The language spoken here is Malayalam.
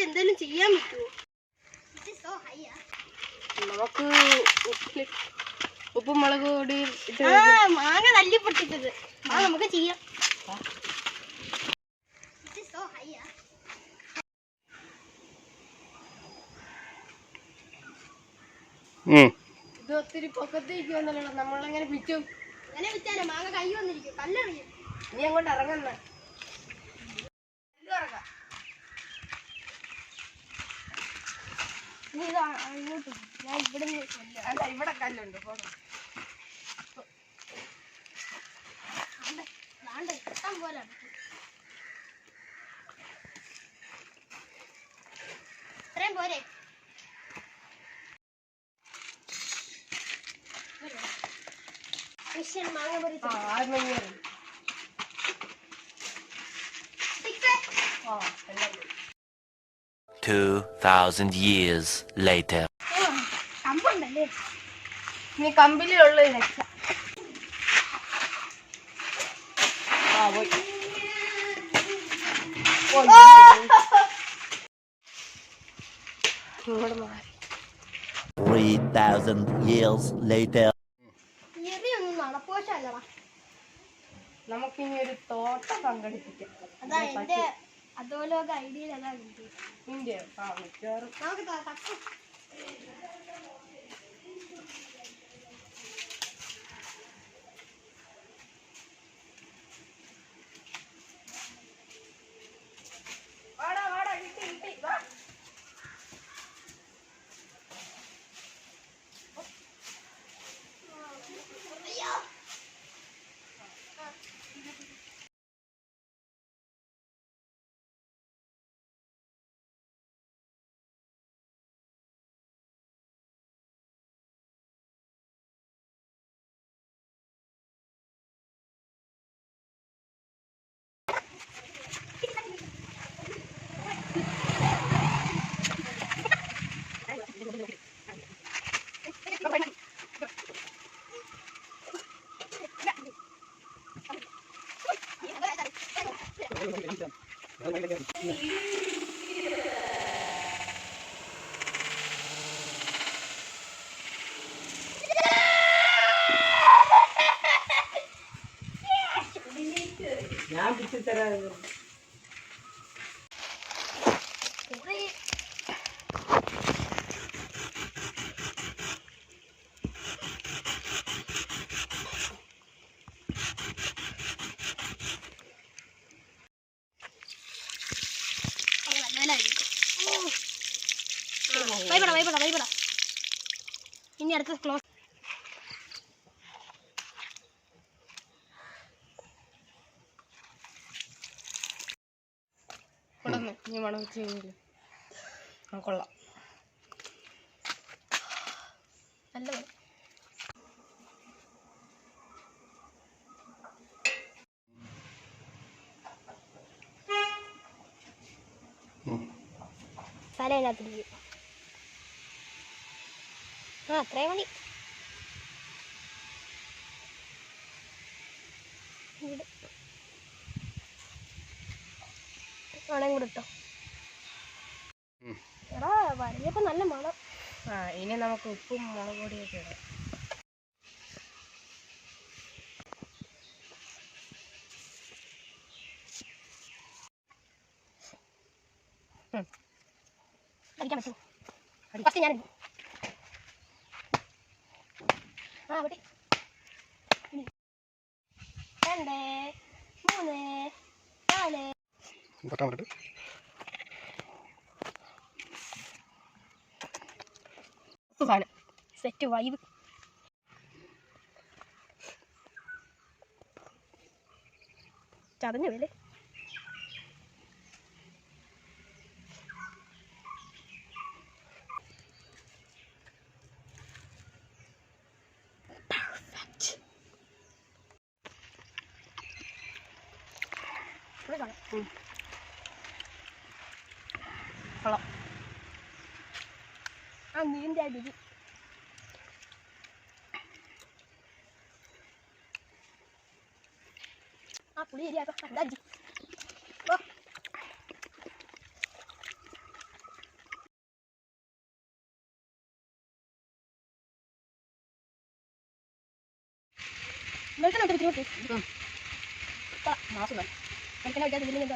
എന്തെങ്കിലും ചെയ്യാൻ പറ്റുമോ നമുക്ക് ഉപ്പിൽ ഉപ്പും മുളക് പൊടി മാങ്ങ തല്ലി പൊട്ടിച്ചത് നമുക്ക് ചെയ്യാം. ഇത് ഒത്തിരി പൊക്കത്തേക്ക് വന്നല്ലോ. നമ്മളെങ്ങനെ പിറ്റും അങ്ങനെ വെച്ചാലേ മാങ്ങ കൈ വന്നിരിക്കും. കല്ലെറിയും. നീ അങ്ങോട്ട് ഇറങ്ങുന്ന. ഞാൻ ഇവിടെ അല്ല ഇവിടെ കല്ലുണ്ട്. ഇഷ്ടം പോലെ ക്രിസ്ത്യൻ മാങ്ങ പൊരി ആ ആത്മീയറി ആ എല്ലാം പോയി. 2,000 years later. കമ്പുണ്ടല്ലേ? നീ കമ്പിലുള്ള രക്ഷ ആ പോയി. ഇങ്ങോട്ട് മാറി. 3,000 years later. തോട്ടം സംഘടിപ്പിക്കാം അതാ എന്റെ അധോലോക ഐഡിയയിൽ അതാ കിട്ടിയത് ഇന്ത്യ ചെറിയ വൈപട വൈപട വൈപട ഇനി അടുത്ത ക്ലോസ് ഇനി മണം വെച്ച് കഴിഞ്ഞില്ല? കൊള്ളാം. നല്ല മണം. ആ അത്രയും മതി. കൂടെ ഇട്ടോ. എടാ വരഞ്ഞപ്പോ നല്ല മണം. ആ ഇനി നമുക്ക് ഉപ്പും മുളക് പൊടിയൊക്കെ ഇടാം. അടിക്കാൻ പറ്റുമോ? ഫസ്റ്റ് ഞാൻ അടിക്കും. ആ അവിടെ. രണ്ട് മൂന്ന് നാല്. സാധനം. സെറ്റ് വൈബ് ചതഞ്ഞു വേലേ അവിടെ കാണാം. കൊള്ളാം. ആ നീന്റെ അടിയിൽ ആ പുളി ശരിയാക്കാം? അല്ല അജി ഓ. വെള്ളം എടുത്തിട്ട് കൊള്ളാം മാസം വേണം Ang kailangan dyan, hindi mo yung